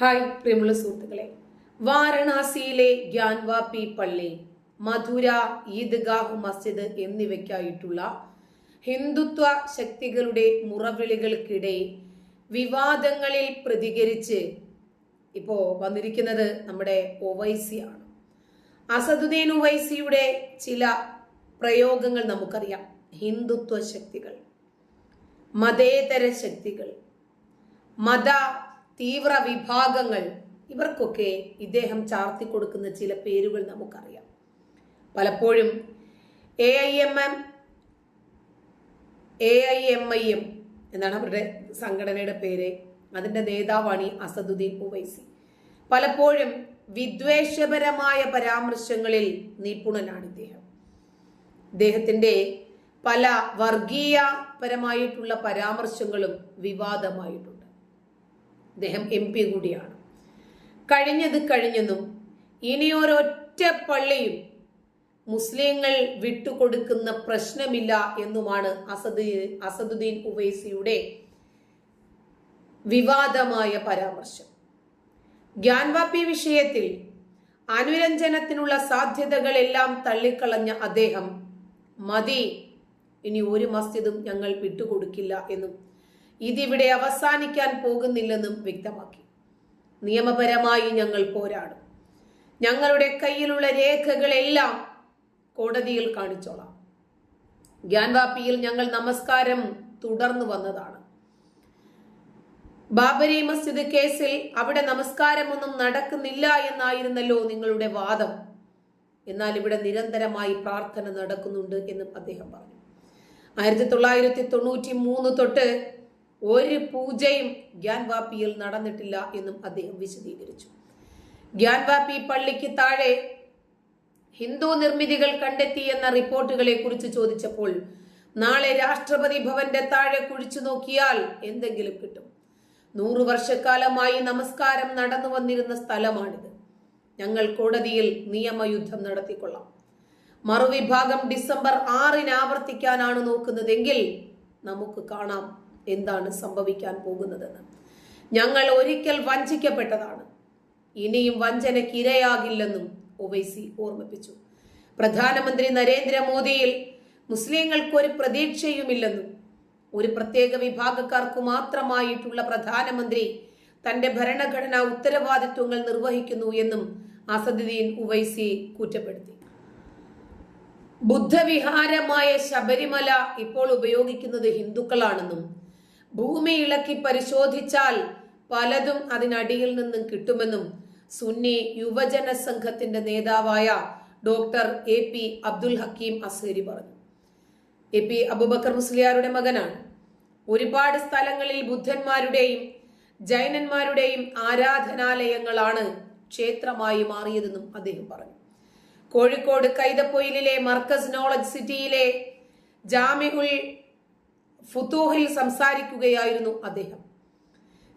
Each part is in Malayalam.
ഹായ് പ്രിയമുള്ള സുഹൃത്തുക്കളെ. വാരണാസിയിലെ ഗ്യാൻവാപി പള്ളി മധുര ഈദ്ഗാഹ് മസ്ജിദ് എന്നിവയ്ക്കായിട്ടുള്ള ഹിന്ദുത്വ ശക്തികളുടെ മുറവിളികൾക്കിടെ വിവാദങ്ങളിൽ പ്രതികരിച്ച് ഇപ്പോൾ വന്നിരിക്കുന്നത് നമ്മുടെ ഒവൈസിയാണ് അസദുദ്ദീൻ ഒവൈസിയുടെ ചില പ്രയോഗങ്ങൾ നമുക്കറിയാം. ഹിന്ദുത്വ ശക്തികൾ മതേതര ശക്തികൾ മത തീവ്ര വിഭാഗങ്ങൾ. ഇവർക്കൊക്കെ ഇദ്ദേഹം ചാർത്തി കൊടുക്കുന്ന ചില പേരുകൾ നമുക്കറിയാം. പലപ്പോഴും A I M M A I M I M എന്നാണ് അവരുടെ സംഘടനയുടെ പേര്. അതിന്റെ നേതാവാണ് ഈ അസദുദ്ദീൻ ഉവൈസി. പലപ്പോഴും വിദ്വേഷപരമായ പരാമർശങ്ങളിൽ നിപുണനാണ് ഇദ്ദേഹം. ഇദ്ദേഹത്തിന്റെ പല വർഗീയപരമായിട്ടുള്ള പരാമർശങ്ങളും വിവാദമായിട്ടുണ്ട്. അദ്ദേഹം എം പി കൂടിയാണ്. കഴിഞ്ഞത് കഴിഞ്ഞെന്നും ഇനി ഒരൊറ്റ പള്ളിയും മുസ്ലിങ്ങൾ വിട്ടുകൊടുക്കുന്ന പ്രശ്നമില്ല എന്നുമാണ് അസദ് അസദുദ്ദീൻ ഉവൈസിയുടെ വിവാദമായ പരാമർശം. ഗ്യാൻവാപ്പി വിഷയത്തിൽ അനുരഞ്ജനത്തിനുള്ള സാധ്യതകളെല്ലാം തള്ളിക്കളഞ്ഞ അദ്ദേഹം മതി ഇനി ഒരു മസ്ജിദും ഞങ്ങൾ വിട്ടുകൊടുക്കില്ല എന്നും ഇതിവിടെ അവസാനിക്കാൻ പോകുന്നില്ലെന്നും വ്യക്തമാക്കി. നിയമപരമായി ഞങ്ങൾ പോരാടും. ഞങ്ങളുടെ കയ്യിലുള്ള രേഖകളെല്ലാം കോടതിയിൽ കാണിച്ചോളാം. ഗ്യാൻവാപ്പിയിൽ ഞങ്ങൾ നമസ്കാരം തുടർന്നു വന്നതാണ്. ബാബരി മസ്ജിദ് കേസിൽ അവിടെ നമസ്കാരമൊന്നും നടക്കുന്നില്ല എന്നായിരുന്നല്ലോ നിങ്ങളുടെ വാദം. എന്നാൽ ഇവിടെ നിരന്തരമായി പ്രാർത്ഥന നടക്കുന്നുണ്ട് എന്നും അദ്ദേഹം പറഞ്ഞു. ആയിരത്തി തൊള്ളായിരത്തി തൊണ്ണൂറ്റി മൂന്ന് തൊട്ട് ഒരു പൂജയും ഗ്യാൻവാപ്പിയിൽ നടന്നിട്ടില്ല എന്നും അദ്ദേഹം വിശദീകരിച്ചു. ഗ്യാൻവാപ്പി പള്ളിക്ക് താഴെ ഹിന്ദു നിർമ്മിതികൾ കണ്ടെത്തി എന്ന റിപ്പോർട്ടുകളെ കുറിച്ച് ചോദിച്ചപ്പോൾ നാളെ രാഷ്ട്രപതി ഭവന്റെ താഴെ കുഴിച്ചു നോക്കിയാൽ എന്തെങ്കിലും കിട്ടും. നൂറു വർഷക്കാലമായി നമസ്കാരം നടന്നു വന്നിരുന്ന സ്ഥലമാണിത്. ഞങ്ങൾ കോടതിയിൽ നിയമയുദ്ധം നടത്തിക്കൊള്ളാം. മറുവിഭാഗം ഡിസംബർ ആറിന് ആവർത്തിക്കാനാണ് നോക്കുന്നതെങ്കിൽ നമുക്ക് കാണാം. എന്താണ് സംഭവിക്കാൻ പോകുന്നതെന്ന്. ഞങ്ങൾ ഒരിക്കൽ വഞ്ചിക്കപ്പെട്ടതാണ്. ഇനിയും വഞ്ചനയ്ക്ക് ഇരയാകില്ലെന്നും ഒവൈസി ഓർമ്മിപ്പിച്ചു. പ്രധാനമന്ത്രി നരേന്ദ്രമോദിയിൽ മുസ്ലിങ്ങൾക്ക് ഒരു പ്രതീക്ഷയുമില്ലെന്നും ഒരു പ്രത്യേക വിഭാഗക്കാർക്ക് മാത്രമായിട്ടുള്ള പ്രധാനമന്ത്രി തന്റെ ഭരണഘടനാ ഉത്തരവാദിത്വങ്ങൾ നിർവഹിക്കുന്നു എന്നും അസദുദ്ദീൻ ഉവൈസി കുറ്റപ്പെടുത്തി. ബുദ്ധവിഹാരമായ ശബരിമല ഇപ്പോൾ ഉപയോഗിക്കുന്നത് ഹിന്ദുക്കളാണെന്നും ഭൂമി ഇളക്കി പരിശോധിച്ചാൽ പലതും അതിനടിയിൽ നിന്നും കിട്ടുമെന്നും സുന്നി യുവജന സംഘത്തിന്റെ നേതാവായ doctor A P Abdul Hakeem Azhari പറഞ്ഞു. എ പി അബുബക്കർ മുസ്ലിയാരുടെ മകനാണ്. ഒരുപാട് സ്ഥലങ്ങളിൽ ബുദ്ധന്മാരുടെയും ജൈനന്മാരുടെയും ആരാധനാലയങ്ങളാണ് ക്ഷേത്രമായി മാറിയതെന്നും അദ്ദേഹം പറഞ്ഞു. കോഴിക്കോട് കൈതപ്പൊയിലിലെ മർക്കസ് നോളജ് സിറ്റിയിലെ ജാമിഉൽ ഫുത്തൂഹിൽ സംസാരിക്കുകയായിരുന്നു അദ്ദേഹം.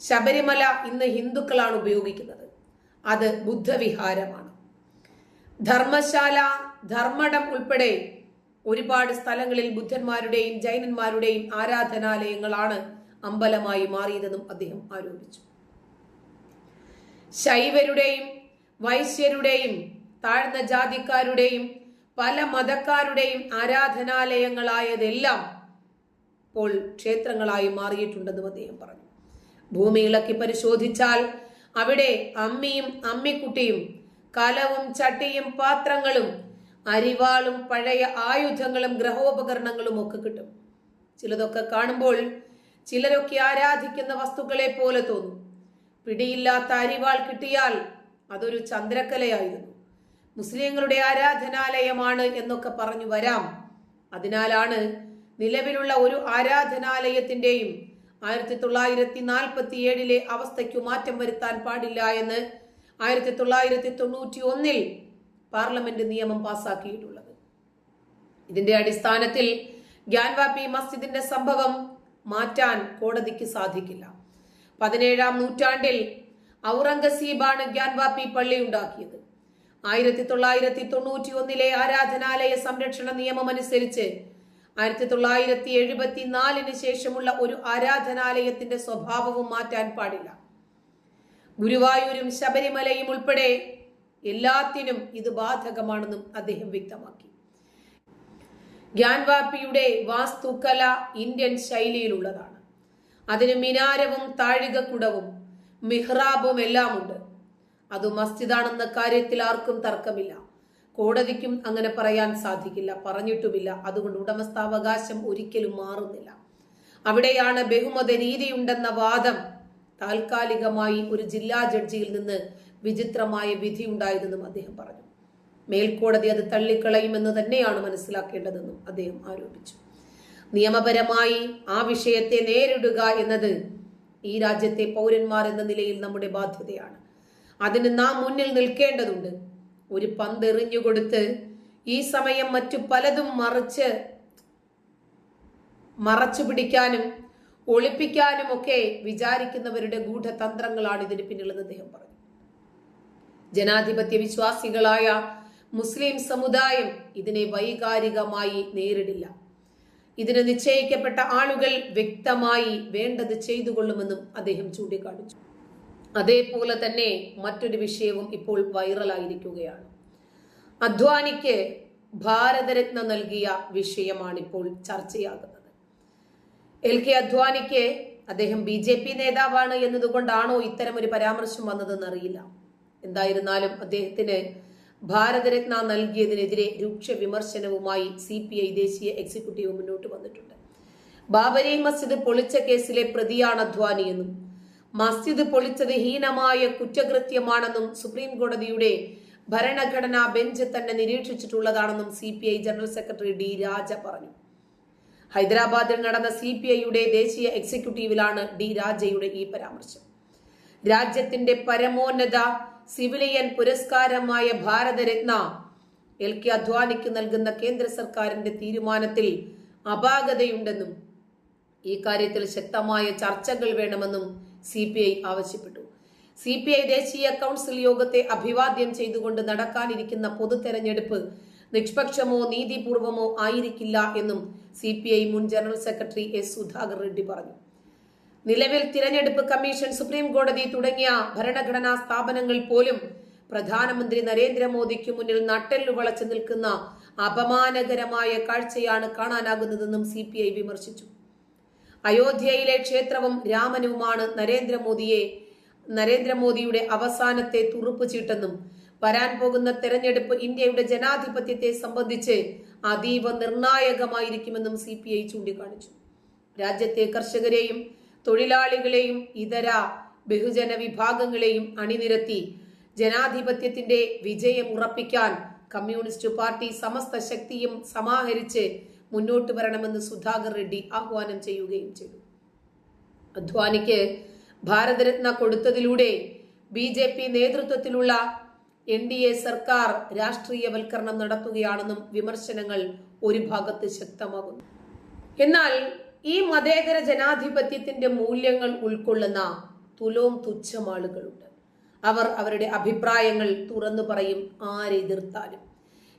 ശബരിമല ഇന്ന് ഹിന്ദുക്കളാണ് ഉപയോഗിക്കുന്നത്. അത് ബുദ്ധവിഹാരമാണ്. ധർമ്മശാല ധർമ്മടം ഉൾപ്പെടെ ഒരുപാട് സ്ഥലങ്ങളിൽ ബുദ്ധന്മാരുടെയും ജൈനന്മാരുടെയും ആരാധനാലയങ്ങളാണ് അമ്പലമായി മാറിയതെന്നും അദ്ദേഹം ആരോപിച്ചു. ശൈവരുടെയും വൈശ്യരുടെയും താഴ്ന്ന ജാതിക്കാരുടെയും പല മതക്കാരുടെയും ആരാധനാലയങ്ങളായതെല്ലാം ഇപ്പോൾ ക്ഷേത്രങ്ങളായി മാറിയിട്ടുണ്ടെന്നും അദ്ദേഹം പറഞ്ഞു. ഭൂമി ഇളക്കി പരിശോധിച്ചാൽ അവിടെ അമ്മിയും അമ്മിക്കുട്ടിയും കലവും ചട്ടിയും പാത്രങ്ങളും അരിവാളും പഴയ ആയുധങ്ങളും ഗ്രഹോപകരണങ്ങളും ഒക്കെ കിട്ടും. ചിലതൊക്കെ കാണുമ്പോൾ ചിലരൊക്കെ ആരാധിക്കുന്ന വസ്തുക്കളെ പോലെ തോന്നും. പിടിയില്ലാത്ത അരിവാൾ കിട്ടിയാൽ അതൊരു ചന്ദ്രക്കലയായിരുന്നു. മുസ്ലിങ്ങളുടെ ആരാധനാലയമാണ് എന്നൊക്കെ പറഞ്ഞു വരാം. അതിനാലാണ് നിലവിലുള്ള ഒരു ആരാധനാലയത്തിന്റെയും ആയിരത്തി തൊള്ളായിരത്തി നാൽപ്പത്തി ഏഴിലെ അവസ്ഥയ്ക്കു മാറ്റം വരുത്താൻ പാടില്ല എന്ന് ആയിരത്തി തൊള്ളായിരത്തി തൊണ്ണൂറ്റി ഒന്നിൽ പാർലമെന്റ് നിയമം പാസാക്കിയിട്ടുള്ളത്. ഇതിന്റെ അടിസ്ഥാനത്തിൽ ഗ്യാൻവാപ്പി മസ്ജിദിന്റെ സംഭവം മാറ്റാൻ കോടതിക്ക് സാധിക്കില്ല. പതിനേഴാം നൂറ്റാണ്ടിൽ ഔറംഗസീബാണ് ഗ്യാൻവാപ്പി പള്ളി ഉണ്ടാക്കിയത് ആയിരത്തി തൊള്ളായിരത്തി തൊണ്ണൂറ്റി ഒന്നിലെ ആരാധനാലയ സംരക്ഷണ നിയമം അനുസരിച്ച് ആയിരത്തി തൊള്ളായിരത്തി എഴുപത്തി നാലിന് ശേഷമുള്ള ഒരു ആരാധനാലയത്തിന്റെ സ്വഭാവവും മാറ്റാൻ പാടില്ല. ഗുരുവായൂരും ശബരിമലയും ഉൾപ്പെടെ എല്ലാത്തിനും ഇത് ബാധകമാണെന്നും അദ്ദേഹം വ്യക്തമാക്കി. ഗ്യാൻവാപ്പിയുടെ വാസ്തുകല ഇന്ത്യൻ ശൈലിയിലുള്ളതാണ്. അതിന് മിനാരവും താഴികക്കുടവും മിഹ്റാബും എല്ലാം ഉണ്ട് അത് മസ്ജിദാണെന്ന കാര്യത്തിൽ ആർക്കും തർക്കമില്ല. കോടതിക്കും അങ്ങനെ പറയാൻ സാധിക്കില്ല പറഞ്ഞിട്ടുമില്ല. അതുകൊണ്ട് ഉടമസ്ഥാവകാശം ഒരിക്കലും മാറുന്നില്ല. അവിടെയാണ് ബഹുമത നീതിയുണ്ടെന്ന വാദം താൽക്കാലികമായി ഒരു ജില്ലാ ജഡ്ജിയിൽ നിന്ന് വിചിത്രമായ വിധി ഉണ്ടായതെന്നും അദ്ദേഹം പറഞ്ഞു. മേൽക്കോടതി അത് തള്ളിക്കളയുമെന്ന് തന്നെയാണ് മനസ്സിലാക്കേണ്ടതെന്നും അദ്ദേഹം ആരോപിച്ചു. നിയമപരമായി ആ വിഷയത്തെ നേരിടുക എന്നത് ഈ രാജ്യത്തെ പൗരന്മാർ എന്ന നിലയിൽ നമ്മുടെ ബാധ്യതയാണ്. അതിന് നാം മുന്നിൽ നിൽക്കേണ്ടതുണ്ട്. ഒരു പന്തെറിഞ്ഞു കൊടുത്ത് ഈ സമയം മറ്റു പലതും മറിച്ച് മറച്ചു പിടിക്കാനും ഒളിപ്പിക്കാനും ഒക്കെ വിചാരിക്കുന്നവരുടെ ഗൂഢതന്ത്രങ്ങളാണ് ഇതിന് പിന്നിലെന്ന് അദ്ദേഹം പറഞ്ഞു. ജനാധിപത്യ വിശ്വാസികളായ മുസ്ലിം സമുദായം ഇതിനെ വൈകാരികമായി നേരിടില്ല. ഇതിന് നിശ്ചയിക്കപ്പെട്ട ആളുകൾ വ്യക്തമായി വേണ്ടത് ചെയ്തുകൊള്ളുമെന്നും അദ്ദേഹം ചൂണ്ടിക്കാണിച്ചു. അതേപോലെ തന്നെ മറ്റൊരു വിഷയവും ഇപ്പോൾ വൈറലായിരിക്കുകയാണ്. അദ്വാനിക്ക് ഭാരതരത്ന നൽകിയ വിഷയമാണിപ്പോൾ ചർച്ചയാകുന്നത്. എൽ കെ അദ്വാനിക്ക് അദ്ദേഹം ബി ജെ പി നേതാവാണ് എന്നതുകൊണ്ടാണോ ഇത്തരം ഒരു പരാമർശം വന്നതെന്ന് അറിയില്ല. എന്തായിരുന്നാലും അദ്ദേഹത്തിന് ഭാരതരത്ന നൽകിയതിനെതിരെ രൂക്ഷ വിമർശനവുമായി സി പി ഐ ദേശീയ എക്സിക്യൂട്ടീവ് മുന്നോട്ട് വന്നിട്ടുണ്ട്. ബാബരി മസ്ജിദ് പൊളിച്ച കേസിലെ പ്രതിയാണ് അധ്വാനി എന്നും മസ്ജിദ് പൊളിച്ചത് ഹീനമായ കുറ്റകൃത്യമാണെന്നും സുപ്രീം കോടതിയുടെ ഭരണഘടനാ ബെഞ്ച് തന്നെ നിരീക്ഷിച്ചിട്ടുള്ളതാണെന്നും C P I general secretary D Raja പറഞ്ഞു. ഹൈദരാബാദിൽ നടന്ന സി പി ഐയുടെ ദേശീയ എക്സിക്യൂട്ടീവിലാണ് ഡി രാജയുടെ ഈ പരാമർശം. രാജ്യത്തിന്റെ പരമോന്നത സിവിലിയൻ പുരസ്കാരമായ ഭാരതരത്ന എൽ കെ അദ്വാനിക്ക് നൽകുന്ന കേന്ദ്ര സർക്കാരിന്റെ തീരുമാനത്തിൽ അപാകതയുണ്ടെന്നും ഈ കാര്യത്തിൽ ശക്തമായ ചർച്ചകൾ വേണമെന്നും സി പി ഐ ആവശ്യപ്പെട്ടു. സി പി ഐ ദേശീയ കൗൺസിൽ യോഗത്തെ അഭിവാദ്യം ചെയ്തുകൊണ്ട് നടക്കാനിരിക്കുന്ന പൊതു തെരഞ്ഞെടുപ്പ് നിഷ്പക്ഷമോ നീതിപൂർവമോ ആയിരിക്കില്ല എന്നും സി പി ഐ മുൻ general secretary S Sudhakar Reddy പറഞ്ഞു. നിലവിൽ തിരഞ്ഞെടുപ്പ് കമ്മീഷൻ സുപ്രീം കോടതി തുടങ്ങിയ ഭരണഘടനാ സ്ഥാപനങ്ങൾ പോലും പ്രധാനമന്ത്രി നരേന്ദ്രമോദിക്ക് മുന്നിൽ നട്ടെല്ലു വളച്ചു നിൽക്കുന്ന അപമാനകരമായ കാഴ്ചയാണ് കാണാനാകുന്നതെന്നും സി വിമർശിച്ചു. അയോധ്യയിലെ ക്ഷേത്രവും രാമനുമാണ് നരേന്ദ്രമോദിയെ നരേന്ദ്രമോദിയുടെ അവസാനത്തെ തുറുപ്പ് ചീട്ടെന്നും വരാൻ പോകുന്ന തെരഞ്ഞെടുപ്പ് ഇന്ത്യയുടെ ജനാധിപത്യത്തെ സംബന്ധിച്ച് അതീവ നിർണായകമായിരിക്കുമെന്നും സി പി ഐ ചൂണ്ടിക്കാണിച്ചു. രാജ്യത്തെ കർഷകരെയും തൊഴിലാളികളെയും ഇതര ബഹുജന വിഭാഗങ്ങളെയും അണിനിരത്തി ജനാധിപത്യത്തിന്റെ വിജയം ഉറപ്പിക്കാൻ കമ്മ്യൂണിസ്റ്റ് പാർട്ടി സമസ്ത ശക്തിയും സമാഹരിച്ച് മുന്നോട്ട് വരണമെന്ന് സുധാകർ റെഡ്ഡി ആഹ്വാനം ചെയ്യുകയും ചെയ്തു. അദ്വാനിക്ക് ഭാരതരത്ന കൊടുത്തതിലൂടെ ബി ജെ പി നേതൃത്വത്തിലുള്ള എൻ ഡി എ സർക്കാർ രാഷ്ട്രീയവൽക്കരണം നടത്തുകയാണെന്നും വിമർശനങ്ങൾ ഒരു ഭാഗത്ത് ശക്തമാകുന്നു. എന്നാൽ ഈ മതേതര ജനാധിപത്യത്തിന്റെ മൂല്യങ്ങൾ ഉൾക്കൊള്ളുന്ന തുലോം തുച്ഛമാളുകളുണ്ട്. അവർ അവരുടെ അഭിപ്രായങ്ങൾ തുറന്നു പറയും ആരെതിർത്താലും.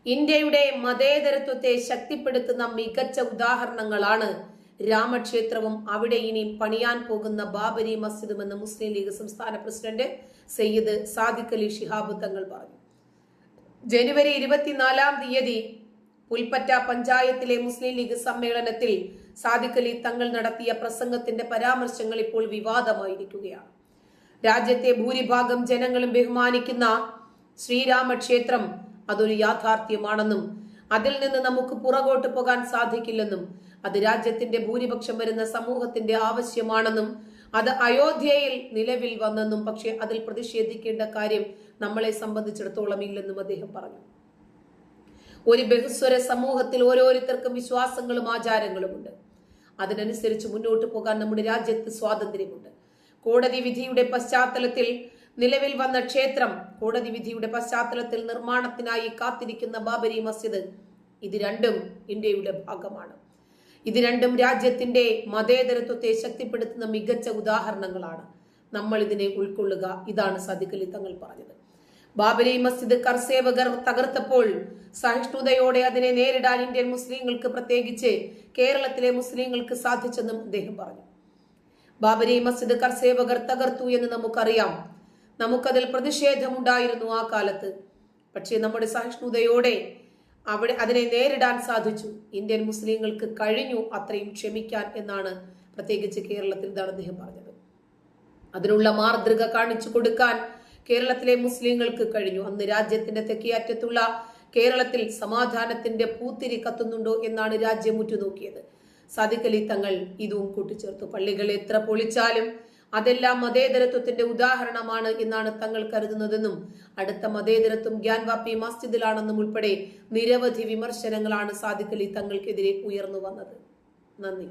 ഇന്ത്യയുടെ മതേതരത്വത്തെ ശക്തിപ്പെടുത്തുന്ന മികച്ച ഉദാഹരണങ്ങളാണ് രാമക്ഷേത്രവും അവിടെ ഇനി പണിയാൻ പോകുന്ന ബാബരി മസ്ജിദും എന്ന് മുസ്ലിം ലീഗ് സംസ്ഥാന പ്രസിഡന്റ് സയ്യിദ് സാദിഖ് അലി ഷിഹാബ് തങ്ങൾ പറഞ്ഞു. ജനുവരി ഇരുപത്തിനാലാം തീയതി പുൽപ്പറ്റ പഞ്ചായത്തിലെ മുസ്ലിം ലീഗ് സമ്മേളനത്തിൽ സാദിഖ് അലി തങ്ങൾ നടത്തിയ പ്രസംഗത്തിന്റെ പരാമർശങ്ങൾ ഇപ്പോൾ വിവാദമായിരിക്കുകയാണ്. രാജ്യത്തെ ഭൂരിഭാഗം ജനങ്ങളും ബഹുമാനിക്കുന്ന ശ്രീരാമക്ഷേത്രം അതൊരു യാഥാർത്ഥ്യമാണെന്നും അതിൽ നിന്ന് നമുക്ക് പുറകോട്ട് പോകാൻ സാധിക്കില്ലെന്നും അത് രാജ്യത്തിന്റെ ഭൂരിപക്ഷം വരുന്ന സമൂഹത്തിന്റെ ആവശ്യമാണെന്നും അത് അയോധ്യയിൽ നിലവിൽ വന്നെന്നും പക്ഷെ അതിൽ പ്രതിഷേധിക്കേണ്ട കാര്യം നമ്മളെ സംബന്ധിച്ചിടത്തോളം ഇല്ലെന്നും അദ്ദേഹം പറഞ്ഞു. ഒരു ബഹുസ്വര സമൂഹത്തിൽ ഓരോരുത്തർക്കും വിശ്വാസങ്ങളും ആചാരങ്ങളുമുണ്ട്. അതിനനുസരിച്ച് മുന്നോട്ട് പോകാൻ നമ്മുടെ രാജ്യത്ത് സ്വാതന്ത്ര്യമുണ്ട്. കോടതി വിധിയുടെ പശ്ചാത്തലത്തിൽ നിലവിൽ വന്ന ക്ഷേത്രം കോടതി വിധിയുടെ പശ്ചാത്തലത്തിൽ നിർമ്മാണത്തിനായി കാത്തിരിക്കുന്ന ബാബരി മസ്ജിദ് ഇത് രണ്ടും ഇന്ത്യയുടെ ഭാഗമാണ്. ഇത് രണ്ടും രാജ്യത്തിന്റെ മതേതരത്വത്തെ ശക്തിപ്പെടുത്തുന്ന മികച്ച ഉദാഹരണങ്ങളാണ്. നമ്മൾ ഇതിനെ ഉൾക്കൊള്ളുക. ഇതാണ് സദിഖലി തങ്ങൾ പറഞ്ഞത്. ബാബരി മസ്ജിദ് കർസേവകർ തകർത്തപ്പോൾ സഹിഷ്ണുതയോടെ അതിനെ നേരിടാൻ ഇന്ത്യൻ മുസ്ലിങ്ങൾക്ക് പ്രത്യേകിച്ച് കേരളത്തിലെ മുസ്ലിങ്ങൾക്ക് സാധിച്ചെന്നും അദ്ദേഹം പറഞ്ഞു. ബാബരി മസ്ജിദ് കർസേവകർ തകർത്തു എന്ന് നമുക്കറിയാം. നമുക്കതിൽ പ്രതിഷേധമുണ്ടായിരുന്നു ആ കാലത്ത്. പക്ഷേ നമ്മുടെ സഹിഷ്ണുതയോടെ അവിടെ അതിനെ നേരിടാൻ സാധിച്ചു. ഇന്ത്യൻ മുസ്ലിങ്ങൾക്ക് കഴിഞ്ഞു അത്രയും ക്ഷമിക്കാൻ എന്നാണ് പ്രത്യേകിച്ച് കേരളത്തിൽ ഇതാണ് അദ്ദേഹം പറഞ്ഞത്. അതിനുള്ള മാതൃക കാണിച്ചു കൊടുക്കാൻ കേരളത്തിലെ മുസ്ലിങ്ങൾക്ക് കഴിഞ്ഞു. അന്ന് രാജ്യത്തിന്റെ തെക്കേയറ്റത്തുള്ള കേരളത്തിൽ സമാധാനത്തിന്റെ പൂത്തിരി കത്തുന്നുണ്ടോ എന്നാണ് രാജ്യം ഉറ്റുനോക്കിയത്. സാദിഖലി തങ്ങൾ ഇതും കൂട്ടിച്ചേർത്തു. പള്ളികൾ എത്ര പൊളിച്ചാലും അതെല്ലാം മതേതരത്വത്തിന്റെ ഉദാഹരണമാണ് എന്നാണ് തങ്ങൾ കരുതുന്നതെന്നും അടുത്ത മതേതരത്വം ഗ്യാൻവാപ്പി മസ്ജിദിലാണെന്നും ഉൾപ്പെടെ നിരവധി വിമർശനങ്ങളാണ് സാദിഖലി തങ്ങൾക്കെതിരെ ഉയർന്നു വന്നത്. നന്ദി.